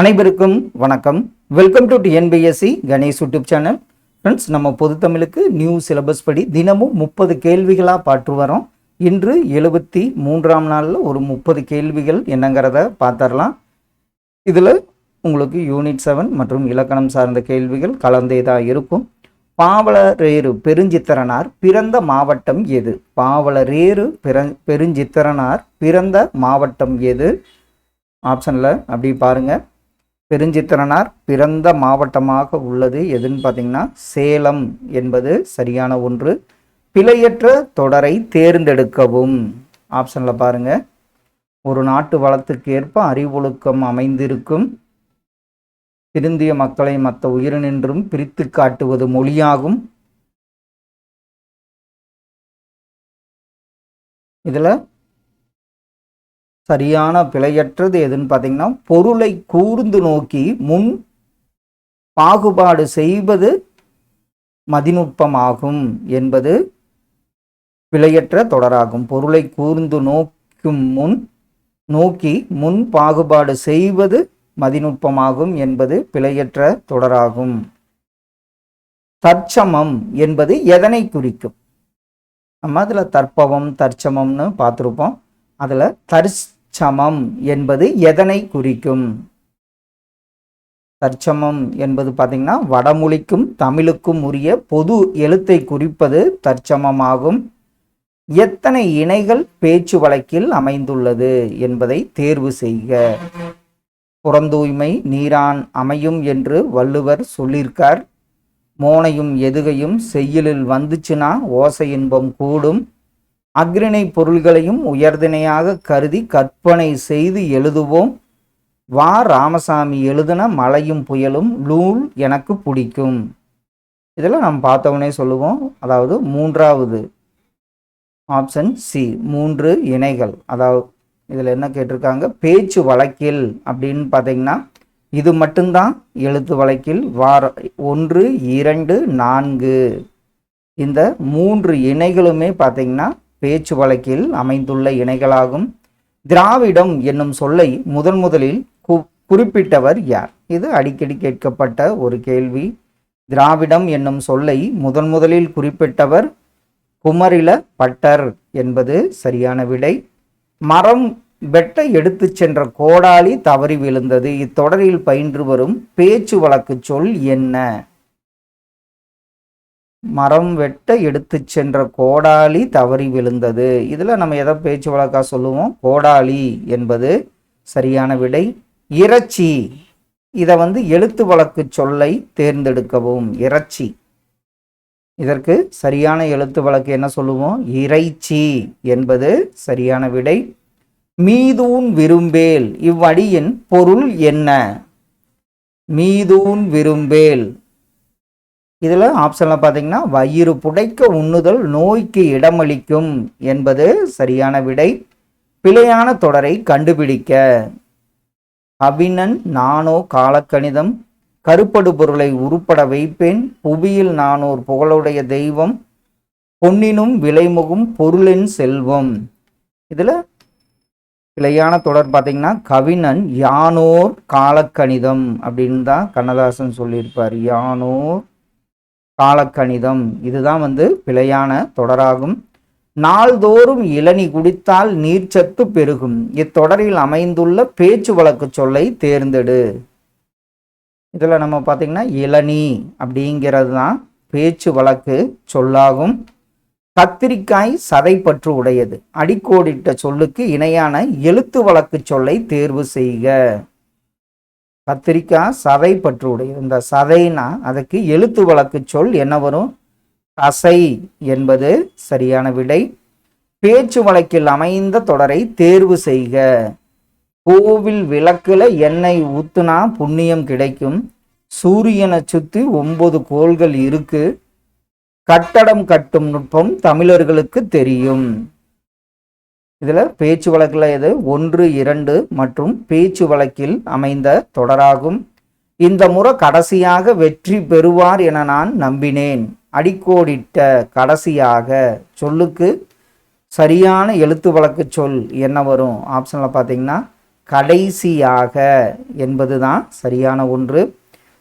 அனைவருக்கும் வணக்கம். Welcome to TNPSC Ganesh YouTube channel. Friends நம்ம பொது தமிழுக்கு நியூ சிலபஸ் படி தினமும் முப்பது கேள்விகளாக பாற்று வரோம் இன்று எழுபத்தி மூன்றாம் நாளில் ஒரு முப்பது கேள்விகள் என்னங்கிறத பார்த்துடலாம். இதில் உங்களுக்கு யூனிட் செவன் மற்றும் இலக்கணம் சார்ந்த கேள்விகள் கலந்தே தான் இருக்கும். பாவலரேறு பெருஞ்சித்திரனார் பிறந்த மாவட்டம் எது? பாவலரேறு பிற பெருஞ்சித்திரனார் பிறந்த மாவட்டம் எது? ஆப்ஷனில் அப்படி பாருங்கள் பெருஞ்சித்திரனார் பிறந்த மாவட்டமாக உள்ளது. எதுன்னு பார்த்தீங்கன்னா சேலம் என்பது சரியான ஒன்று. பிழையற்ற தொடரை தேர்ந்தெடுக்கவும். ஆப்ஷனில் பாருங்கள் ஒரு நாட்டு வளத்துக்கு ஏற்ப அறிவொழுக்கம் அமைந்திருக்கும். திருந்திய மக்களை மற்ற உயிரினின்றும் பிரித்து காட்டுவது மொழியாகும். இதில் சரியான பிழையற்றது எதுன்னு பார்த்தீங்கன்னா பொருளை கூர்ந்து நோக்கி முன் பாகுபாடு செய்வது மதிநுட்பமாகும் என்பது பிழையற்ற தொடராகும். பொருளை கூர்ந்து நோக்கும் முன் நோக்கி முன் பாகுபாடு செய்வது மதிநுட்பமாகும் என்பது பிழையற்ற தொடராகும். தற்சமம் என்பது எதனை குறிக்கும்? நம்ம அதில் தற்பவம் தற்சமம்னு பார்த்துருப்போம். அதில் தற்சமம் என்பது எதனை குறிக்கும்? தற்சமம் என்பது பார்த்தீங்கன்னா வடமொழிக்கும் தமிழுக்கும் உரிய பொது எழுத்தை குறிப்பது தற்சமமாகும். எத்தனை இணைகள் பேச்சு வழக்கில் அமைந்துள்ளது என்பதை தேர்வு செய்க. புறந்தூய்மை நீரான் அமையும் என்று வள்ளுவர் சொல்லியிருக்கார். மோனையும் எதுகையும் செய்யலில் வந்துச்சுன்னா ஓசை இன்பம் கூடும். அக்ரிணை பொருள்களையும் உயர்தினையாக கருதி கற்பனை செய்து எழுதுவோம். வா ராமசாமி எழுதின மலையும் புயலும் நூல் எனக்கு பிடிக்கும். இதில் நம்ம பார்த்தவொடனே சொல்லுவோம். அதாவது மூன்றாவது ஆப்ஷன் சி மூன்று இணைகள். அதாவது இதில் என்ன கேட்டிருக்காங்க? பேச்சு வழக்கில் அப்படின்னு பார்த்தீங்கன்னா இது மட்டும்தான் எழுத்து வழக்கில். வார ஒன்று இரண்டு நான்கு. இந்த மூன்று இணைகளுமே பார்த்தீங்கன்னா பேச்சு வழக்கில் அமைந்துள்ள இணைகளாகும். திராவிடம் என்னும் சொல்லை முதன் முதலில் கு குறிப்பிட்டவர் யார்? இது அடிக்கடி கேட்கப்பட்ட ஒரு கேள்வி. திராவிடம் என்னும் சொல்லை முதன் முதலில் குறிப்பிட்டவர் குமரில பட்டர் என்பது சரியான விடை. மரம் வெட்ட எடுத்துச் சென்ற கோடாலி தவறி விழுந்தது. இத்தொடரில் பயின்று வரும் பேச்சு வழக்கு சொல் என்ன? மரம் வெட்ட எடுத்து சென்ற கோடாலி தவறி விழுந்தது. இதில் நம்ம எதை பேச்சு வழக்காக சொல்லுவோம்? கோடாலி என்பது சரியான விடை. இறைச்சி. இதை வந்து எழுத்து வழக்கு சொல்லை தேர்ந்தெடுக்கவும். இறைச்சி. இதற்கு சரியான எழுத்து வழக்கு என்ன சொல்லுவோம்? இறைச்சி என்பது சரியான விடை. மீதூன் விரும்பேல். இவ்வடியின் பொருள் என்ன? மீதூன் விரும்பேல். இதில் ஆப்ஷனில் பார்த்தீங்கன்னா வயிறு புடைக்க உண்ணுதல் நோய்க்கு இடமளிக்கும் என்பது சரியான விடை. பிழையான தொடரை கண்டுபிடிக்க. அபினன் நானோ காலக்கணிதம். கருப்படு பொருளை உருப்பட வைப்பேன். புவியில் நானோர் புகழுடைய தெய்வம். பொன்னினும் விலைமுகும் பொருளின் செல்வம். இதில் பிழையான தொடர் பார்த்தீங்கன்னா கவினன் யானோர் காலக்கணிதம் அப்படின்னு தான் கண்ணதாசன் சொல்லியிருப்பார். யானோர் காலக்கணிதம். இதுதான் வந்து பிழையான தொடராகும். நாள்தோறும் இளநி குடித்தால் நீர்ச்சத்து பெருகும். இத்தொடரில் அமைந்துள்ள பேச்சு வழக்கு சொல்லை தேர்ந்தெடு. இதில் நம்ம பார்த்திங்கன்னா இளநி அப்படிங்கிறது தான் பேச்சு வழக்கு சொல்லாகும். கத்திரிக்காய் சதைப்பற்று உடையது. அடிக்கோடிட்ட சொல்லுக்கு இணையான எழுத்து வழக்கு சொல்லை தேர்வு செய்க. கத்திரிக்காய் சதை பற்று உடையது இந்த சதைனா அதுக்கு எழுத்து வழக்கு சொல் என்ன வரும்? தசை என்பது சரியான விடை. பேச்சு வழக்கில் அமைந்த தொடரை தேர்வு செய்க. கோவில் விளக்குல எண்ணெய் ஊத்துனா புண்ணியம் கிடைக்கும். சூரியனை சுத்தி ஒன்பது கோள்கள் இருக்கு. கட்டடம் கட்டும் நுட்பம் தமிழர்களுக்கு தெரியும். இதில் பேச்சு வழக்கில் இது ஒன்று இரண்டு மற்றும் பேச்சு வழக்கில் அமைந்த தொடராகும். இந்த முறை கடைசியாக வெற்றி பெறுவார் என நான் நம்பினேன். அடிக்கோடிட்ட கடைசியாக. சொல்லுக்கு சரியான எழுத்து வழக்கு சொல் என்ன வரும்? ஆப்ஷனில் பார்த்தீங்கன்னா கடைசியாக என்பது தான் சரியான ஒன்று.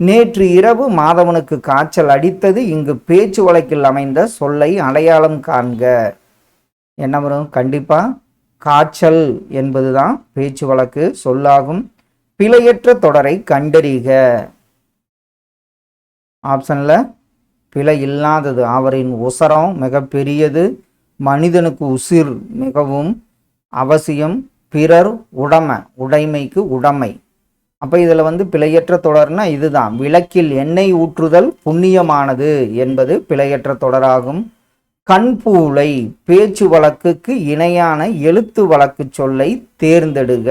நேற்று இரவு மாதவனுக்கு காய்ச்சல் அடித்தது இங்கு பேச்சு வழக்கில் அமைந்த சொல்லை அடையாளம் காண்க. என்ன வரும்? கண்டிப்பாக காய்ச்சல் என்பதுதான் பேச்சு வழக்கு சொல்லாகும். பிழையற்ற தொடரை கண்டறிக. ஆப்ஷனில் பிழை இல்லாதது அவரின் உசரம் மிகப்பெரியது மனிதனுக்கு உசிர் மிகவும் அவசியம் பிறர் உடைமை உடைமைக்கு உடைமை. அப்போ இதில் வந்து பிழையற்ற தொடர்னா இதுதான் விளக்கில் எண்ணெய் ஊற்றுதல் புண்ணியமானது என்பது பிழையற்ற தொடராகும். கண்பூளை பேச்சு வழக்குக்கு இணையான எழுத்து வழக்கு சொல்லை தேர்ந்தெடுக.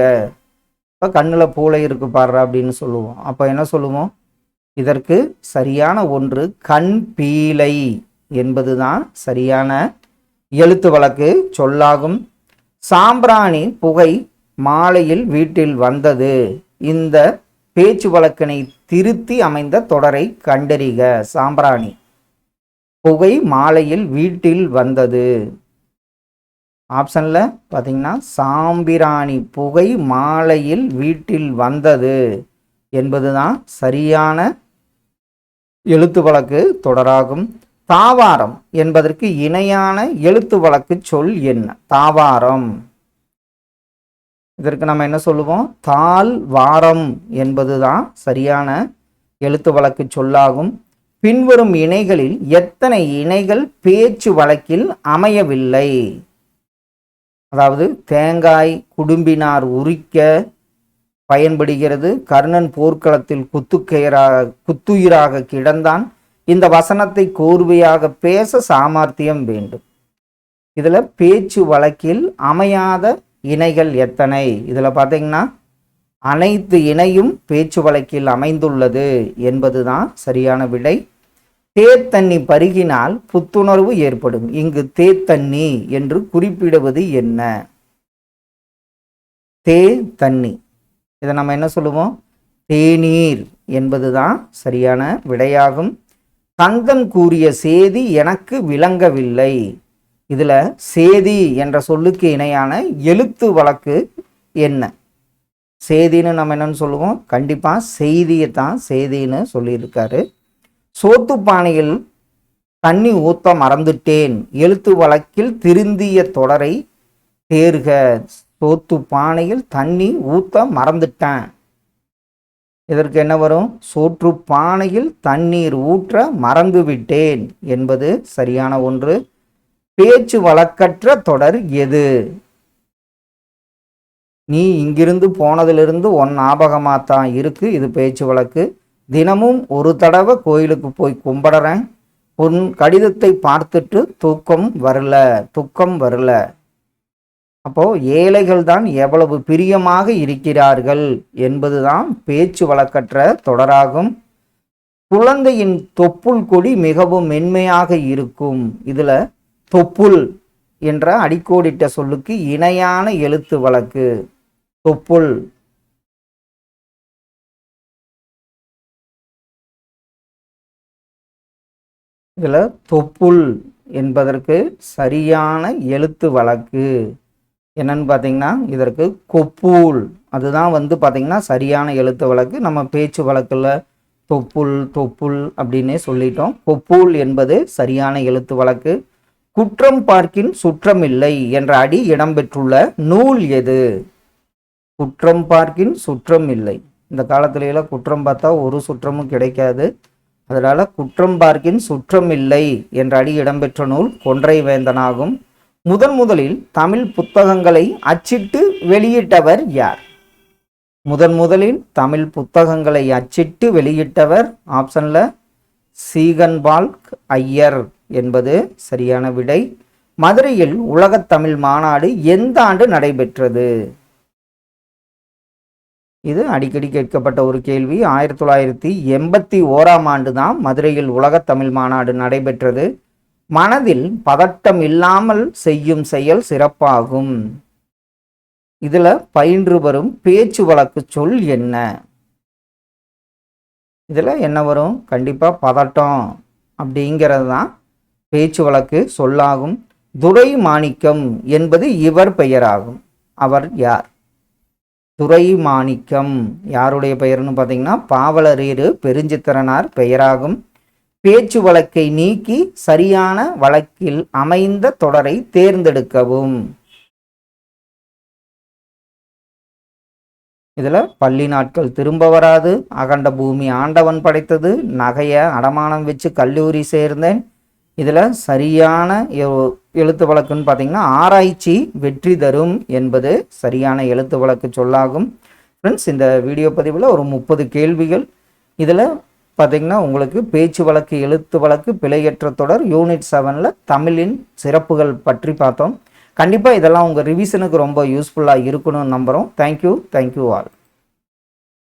இப்போ கண்ணில் பூளை இருக்கு பாடுற அப்படின்னு சொல்லுவோம். அப்போ என்ன சொல்லுவோம்? இதற்கு சரியான ஒன்று கண் பீலை என்பதுதான் சரியான எழுத்து வழக்கு சொல்லாகும். சாம்பிராணி புகை மாலையில் வீட்டில் வந்தது. இந்த பேச்சு வழக்கினை திருத்தி அமைந்த தொடரை கண்டறிக சாம்பிராணி. புகை மாலையில் வீட்டில் வந்தது. ஆப்ஷனில் பார்த்தீங்கன்னா சாம்பிராணி புகை மாலையில் வீட்டில் வந்தது என்பதுதான் சரியான எழுத்து வழக்கு தொடராகும். தாவாரம் என்பதற்கு இணையான எழுத்து வழக்கு சொல் என்ன? தாவாரம். இதற்கு நம்ம என்ன சொல்லுவோம்? தால் வாரம் என்பதுதான் சரியான எழுத்து வழக்கு சொல்லாகும். பின்வரும் இணைகளில் எத்தனை இணைகள் பேச்சு வழக்கில் அமையவில்லை? அதாவது தேங்காய் குடும்பினார் உரிக்க பயன்படுகிறது. கர்ணன் போர்க்களத்தில் குத்துக்கயிறாக குத்துயிராக கிடந்தான். இந்த வசனத்தை கோர்வையாக பேச சாமர்த்தியம் வேண்டும். இதில் பேச்சு வழக்கில் அமையாத இணைகள் எத்தனை? இதில் பார்த்தீங்கன்னா அனைத்து இணையும் பேச்சு வழக்கில் அமைந்துள்ளது என்பதுதான் சரியான விடை. தேத்தண்ணி பருகினால் புத்துணர்வு ஏற்படும். இங்கு தேத்தண்ணி என்று குறிப்பிடுவது என்ன? தே தண்ணி இதை நம்ம என்ன சொல்லுவோம்? தேநீர் என்பதுதான் சரியான விடையாகும். கந்தன் கூறிய சேதி எனக்கு விளங்கவில்லை. இதில் சேதி என்ற சொல்லுக்கு இணையான எழுத்து வழக்கு என்ன? சேதின்னு நம்ம என்னன்னு சொல்லுவோம்? கண்டிப்பாக செய்தியை தான் செய்தின்னு சொல்லியிருக்காரு. சோத்து பானையில் தண்ணி ஊத்த மறந்துட்டேன். எழுத்து வழக்கில் திருந்திய தொடரை தேர்க. சோத்து பானையில் தண்ணி ஊத்த மறந்துட்டேன். இதற்கு என்ன வரும்? சோற்று பானையில் தண்ணீர் ஊற்ற மறந்து விட்டேன் என்பது சரியான ஒன்று. பேச்சு வழக்கற்ற தொடர் எது? நீ இங்கிருந்து போனதிலிருந்து ஒன் ஞாபகமாக தான் இருக்கு இது பேச்சு வழக்கு. தினமும் ஒரு தடவை கோயிலுக்கு போய் கும்பிடுறேன். உன் கடிதத்தை பார்த்துட்டு தூக்கம் வரல துக்கம் வரல. அப்போ ஏழைகள் தான் எவ்வளவு பிரியமாக இருக்கிறார்கள் என்பதுதான் பேச்சு வழக்கற்ற தொடராகும். குழந்தையின் தொப்புள் கொடி மிகவும் மென்மையாக இருக்கும். இதுல தொப்புள் என்ற அடிக்கோடிட்ட சொல்லுக்கு இணையான எழுத்து வழக்கு. தொப்புள். இதில் தொப்புள் என்பதற்கு சரியான எழுத்து வழக்கு. என்னன்னு பார்த்தீங்கன்னா இதற்கு கொப்பூல். அதுதான் வந்து பார்த்தீங்கன்னா சரியான எழுத்து வழக்கு. நம்ம பேச்சு வழக்கில் தொப்புள் தொப்புள் அப்படின்னே சொல்லிட்டோம். கொப்பூல் என்பது சரியான எழுத்து வழக்கு. குற்றம் பார்க்கின் சுற்றமில்லை என்ற அடி இடம்பெற்றுள்ள நூல் எது? குற்றம் பார்க்கின் சுற்றம் இல்லை. இந்த காலத்துல குற்றம் பார்த்தா ஒரு சுற்றமும் கிடைக்காது. அதனால் குற்றம் பார்க்கின் சுற்றம் இல்லை என்ற அடி இடம்பெற்ற நூல் கொன்றை வேந்தனாகும் முதன் முதலில் தமிழ் புத்தகங்களை அச்சிட்டு வெளியிட்டவர் யார்? முதன் முதலில் தமிழ் புத்தகங்களை அச்சிட்டு வெளியிட்டவர் ஆப்ஷனில் சீகன்பால்க் ஐயர் என்பது சரியான விடை. மதுரையில் உலகத் தமிழ் மாநாடு எந்த ஆண்டு நடைபெற்றது? இது அடிக்கடி கேட்கப்பட்ட ஒரு கேள்வி. ஆயிரத்தி தொள்ளாயிரத்தி எண்பத்தி ஓராம் ஆண்டு தான் மதுரையில் உலகத் தமிழ் மாநாடு நடைபெற்றது. மனதில் பதட்டம் இல்லாமல் செய்யும் செயல் சிறப்பாகும். இதில் பயின்று வரும் பேச்சு வழக்கு சொல் என்ன? இதில் என்ன வரும்? கண்டிப்பாக பதட்டம் அப்படிங்கிறது தான் பேச்சு வழக்கு சொல்லாகும். துரை மாணிக்கம் என்பது இவர் பெயராகும். அவர் யார்? துறைமாணிக்கம். யாருடைய பெயர்னு பார்த்தீங்கன்னா பாவலரீரு பெருஞ்சித்திரனார் பெயராகும். பேச்சு வழக்கை நீக்கி சரியான வழக்கில் அமைந்த தொடரை தேர்ந்தெடுக்கவும். இதில் பள்ளி நாட்கள் திரும்ப வராது. அகண்ட பூமி ஆண்டவன் படைத்தது. நகையை அடமானம் வச்சு கல்லூரி சேர்ந்தேன். இதில் சரியான எ- எழுத்து வழக்குன்னு பார்த்தீங்கன்னா ஆராய்ச்சி வெற்றி தரும் என்பது சரியான எழுத்து வழக்கு சொல்லாகும். ஃப்ரெண்ட்ஸ் இந்த வீடியோ பதிவில் ஒரு முப்பது கேள்விகள். இதில் பார்த்தீங்கன்னா உங்களுக்கு பேச்சு வழக்கு எழுத்து வழக்கு பிழையற்ற தொடர் யூனிட் செவனில் தமிழின் சிறப்புகள் பற்றி பார்த்தோம். கண்டிப்பாக இதெல்லாம் உங்கள் ரிவிஷனுக்கு ரொம்ப யூஸ்ஃபுல்லாக இருக்கணும்னு நம்புகிறோம் தேங்க்யூ தேங்க்யூ ஆல்